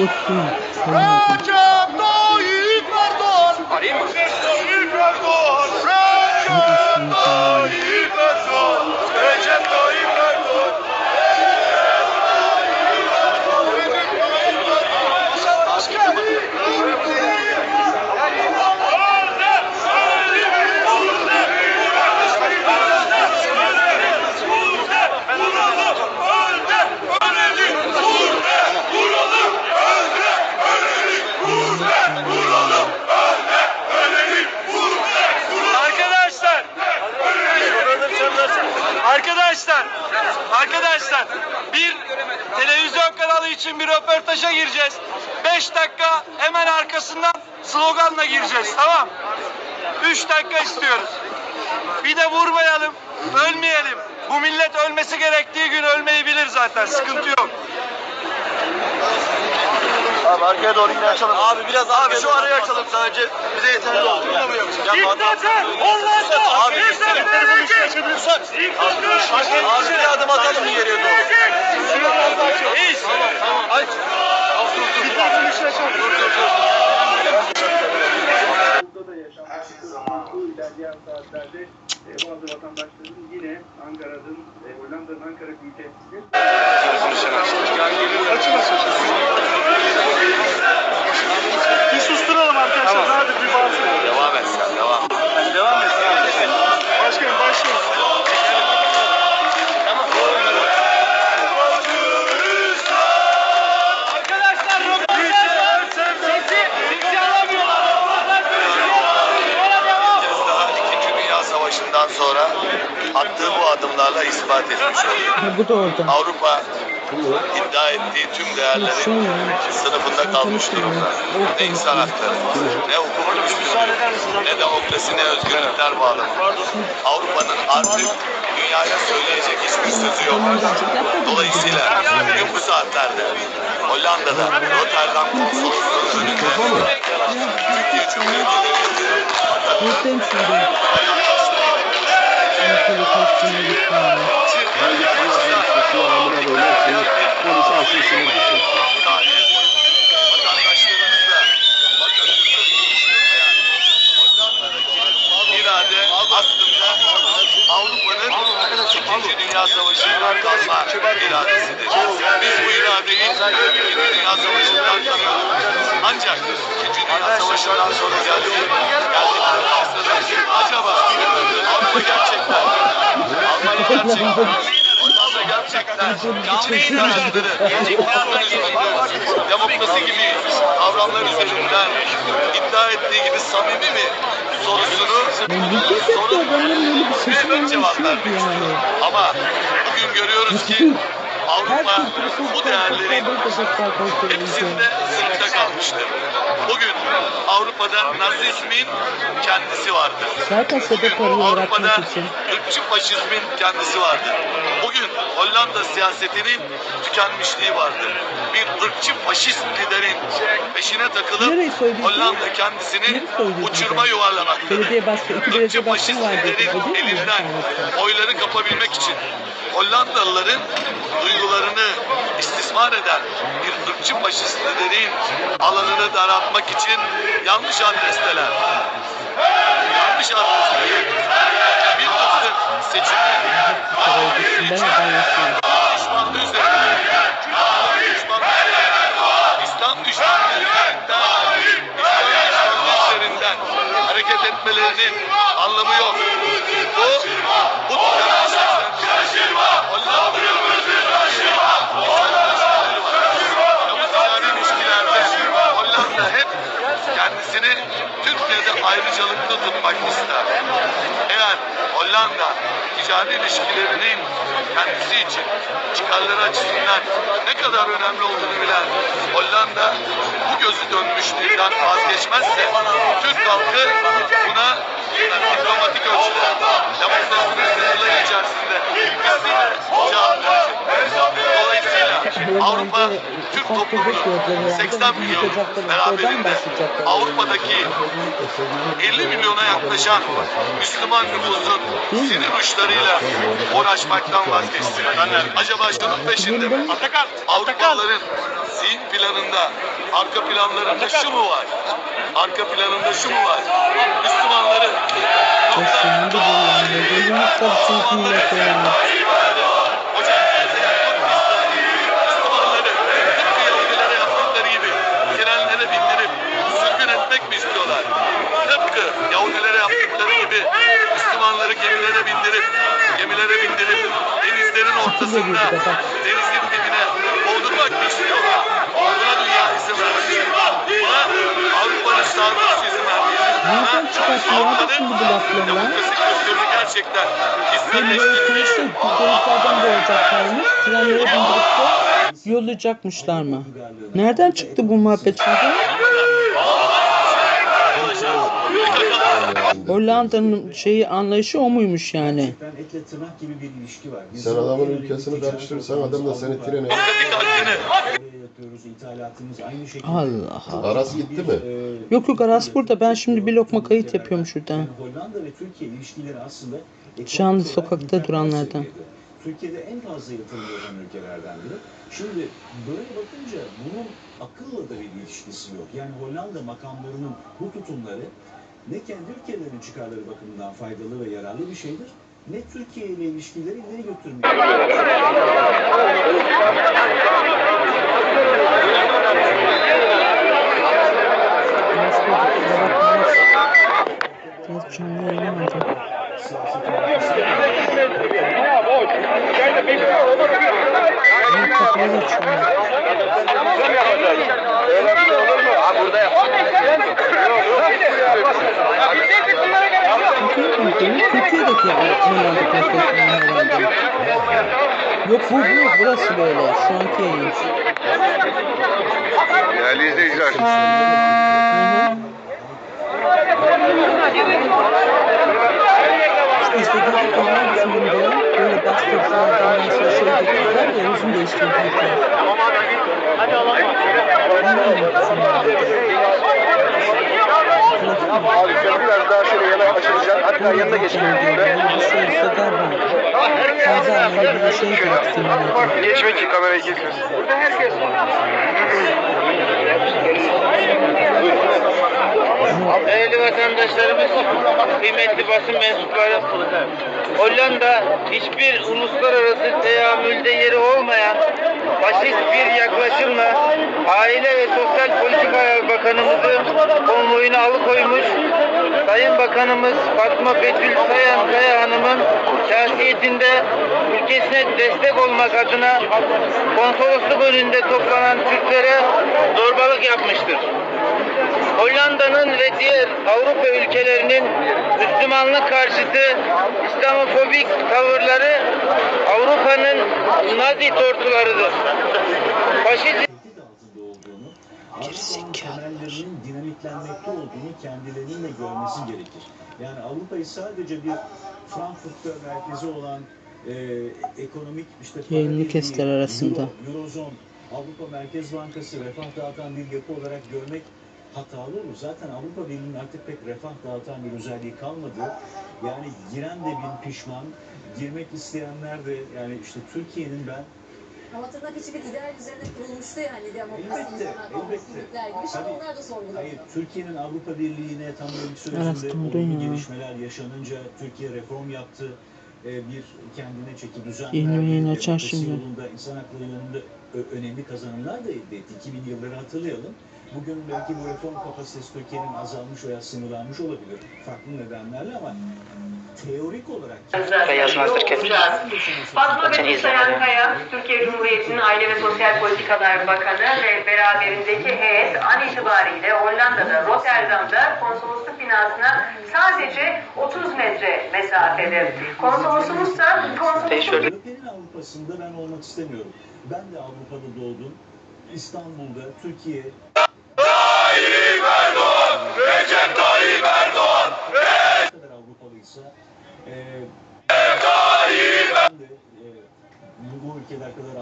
Korktum. Recep Tayyip Erdoğan. Arayayım mı? Tayyip Erdoğan. Recep Tayyip Erdoğan. Recep Tayyip Erdoğan. Arkadaşlar. Arkadaşlar. Arkadaşlar. Bir televizyon kanalı için bir röportaja gireceğiz. 5 dakika hemen arkasından sloganla gireceğiz. Tamam. 3 dakika istiyoruz. Bir de vurmayalım, ölmeyelim. Bu millet ölmesi gerektiği gün ölmeyi bilir zaten. Sıkıntı yok. Abi arkaya doğru yine açalım. Abi biraz abi şu arayı açalım sadece. Bize yeterli oldu. Bunu mu yapacağız? Diktatör Hollanda Abi biz senin telefonu işini açabiliyorsak. Abi bir adım atalım ileriye doğru. Reis. Aç. Bir telefonu işini açalım. Dur dur dur. Burada da yaşanmakta bu ilerleyen saatlerde e, bazı vatandaşların yine Ankara'nın, e, Hollanda'nın Ankara Büyükelçisi Bir susturalım arkadaşlar. Hadi bir bağırsın. Devam et sen devam. Devam et. Başkanım Savaşı'ndan sonra attığı bu adımlarla ispat etmiş oldu. Ha, bu da orada. Avrupa iddia ettiği tüm değerlerin sınıfında kalmış durumda. Ne insan hakları, ne hukuk üstünlüğü, ne demokrasi, ne özgürlükler bağlı. Avrupa'nın artık dünyaya söyleyecek hiçbir sözü yok. Dolayısıyla bugün bu saatlerde Hollanda'da Rotterdam konsolosluğunun önünde Türkiye Cumhuriyeti'nin Muhtem şimdi. Ankara kaçtığına vatandaşlarımızla Hollanda'daki irade aslında Avrupa'nın İkinci Dünya Savaşı'ndan kalma iradesidir. Biz bu iradeyi İkinci Dünya Savaşı'ndan tanıyoruz. Ancak İkinci Dünya Savaşı'ndan sonra geldi. Acaba Avrupa gerçekten Almanya gerçekten Gerçekten inançları, demokrasi gibi kavramlar üzerinden iddia ettiği gibi samimi mi sorusunu sesi Hemen cevap vermek yani. istiyorum. Ama bugün görüyoruz ki Avrupa bu değerlerin hepsinde sınıfta kalmıştır. Bugün Avrupa'da Nazizmin kendisi vardır. Bugün Avrupa'da ırkçı faşizmin kendisi vardır. Bugün Hollanda siyasetinin tükenmişliği vardır. Bir ırkçı faşist liderin peşine takılıp Nereye? Hollanda kendisini uçurma yuvarlamaktadır. Belediye başkanı, iki belediye başkanı var dedi. liderin O değil mi? elinden oyları kapabilmek için Hollandalıların duygularını istismar eden bir ırkçı faşist liderin alanını daraltmak için yanlış adresteler. Ticari ilişkilerinin kendisi için çıkarları açısından ne kadar önemli olduğunu bilen Hollanda bu gözü dönmüşlüğünden vazgeçmezse Türk halkı buna diplomatik ölçüde demokrasinin sınırları içerisinde kesinlikle cevap verecek. Avrupa Türk toplumunun 80 milyon beraberinde Avrupa'daki 50 milyona yaklaşan Müslüman nüfusun sinir uçlarıyla uğraşmaktan vazgeçsin. Acaba şunun peşinde mi? Avrupalıların zihin planında, arka planlarında şu mu var? Arka planında şu mu var? Müslümanların Başlandı Tıpkı Yahudilere yaptıkları gibi Müslümanları gemilere bindirip gemilere bindirip denizlerin ortasında denizin dibine boğdurmak mı istiyorlar? Buna dünya izin vermeyecek. Buna Avrupa'nın sağduyusu izin vermeyecek. Nereden çıkartıyor abi şimdi bu lafları lan? demokrasi kültürünü gerçekten Hem böyle izlenleştirmiş. konuşsa denizlerden doğacaklarmış. Trenlere bindirip de yollayacakmışlar mı? Nereden çıktı bu muhabbet şimdi? Hollanda'nın şeyi anlayışı o muymuş yani? Gerçekten etle tırnak gibi bir ilişki var. Biz Sen adamın ülkesini karıştırırsan adam da seni trene-. Allah Allah. Aras gitti mi? Yok yok Aras burada. Ben şimdi bir lokma kayıt yapıyorum şuradan. Hollanda ve Türkiye ilişkileri aslında ekonomik olarak sokakta duranlardan. Türkiye'de en fazla yatırım yapan ülkelerden biri. Şimdi böyle bakınca bunun akılla da bir ilişkisi yok. Yani Hollanda makamlarının bu tutumları ne kendi ülkelerinin çıkarları bakımından faydalı ve yararlı bir şeydir ne Türkiye ile ilişkileri ileri götürmeye. Biraz canlı yayın. Ben kapıyı açıyorum. Türkiye'deki Türkiye'deki Hollanda paspasının herhalde. Yok bu bu burası böyle şu anki yayın. Değerli izleyiciler. Hı hı. İstediği konular filmde böyle bastırdılar ondan sonra şey getirdiler ya yüzünü değiştirdiler. Abi sen biraz daha şöyle yana açılacaksın. Hatta yanına var filmlerde. Geçme ki kameraya girmiyor. Burada herkes Değerli vatandaşlarımız, kıymetli basın mensupları, Hollanda hiçbir uluslararası teamülde yeri olmayan faşist bir yaklaşımla Aile ve Sosyal Politikalar Bakanımızı konvoyuna alıkoymuş, Sayın Bakanımız Fatma Betül Sayan Kaya Hanım'ın şahsiyetinde ülkesine destek olmak adına konsolosluk önünde toplanan Türklere zorbalık yapmıştır. Hollanda'nın ve diğer Avrupa ülkelerinin Müslümanlık karşıtı İslamofobik tavırları Avrupa'nın Nazi tortularıdır. Faşizm temellerinin dinamitlenmekte olduğunu kendilerinin de görmesi gerekir. Yani Avrupa'yı sadece bir Frankfurt'ta merkezi olan e, ekonomik işte Yayınlı kestiler arasında. Euro, Eurozon, Avrupa Merkez Bankası refah dağıtan bir yapı olarak görmek hatalı olur. Zaten Avrupa Birliği'nin artık pek refah dağıtan bir özelliği kalmadı. Yani giren de bir pişman, girmek isteyenler de yani işte Türkiye'nin ben Ama tırnak içi bir ideal üzerine kurulmuştu yani demokrasi, Elbette, elbette. gibi. Şimdi onlar da sorgulanıyor. Hayır, Türkiye'nin Avrupa Birliği'ne tam üyelik sürecinde Araştırdın olumlu gelişmeler yaşanınca Türkiye reform yaptı. Ee, bir kendine çeki düzen Yeni verdi. yayın açar şimdi. yolunda, insan hakları ö- önemli kazanımlar da elde etti. 2000 yılları hatırlayalım. Bugün belki bu reform kapasitesi Türkiye'nin azalmış veya sınırlanmış olabilir. Farklı nedenlerle ama teorik olarak... yazmazdır Fatma Betül Sayan Kaya, Türkiye Cumhuriyeti'nin Aile ve Sosyal Politikalar Bakanı ve beraberindeki heyet an itibariyle Hollanda'da, Rotterdam'da konsolosluk binasına sadece 30 metre mesafede. Konsolosumuz da konsolosluk Avrupa'sında ben olmak istemiyorum. Ben de Avrupa'da doğdum. İstanbul'da, Türkiye, Recep Tayyip Erdoğan, ne kadar Avrupalıysa Tayyip bu ülkeler kadar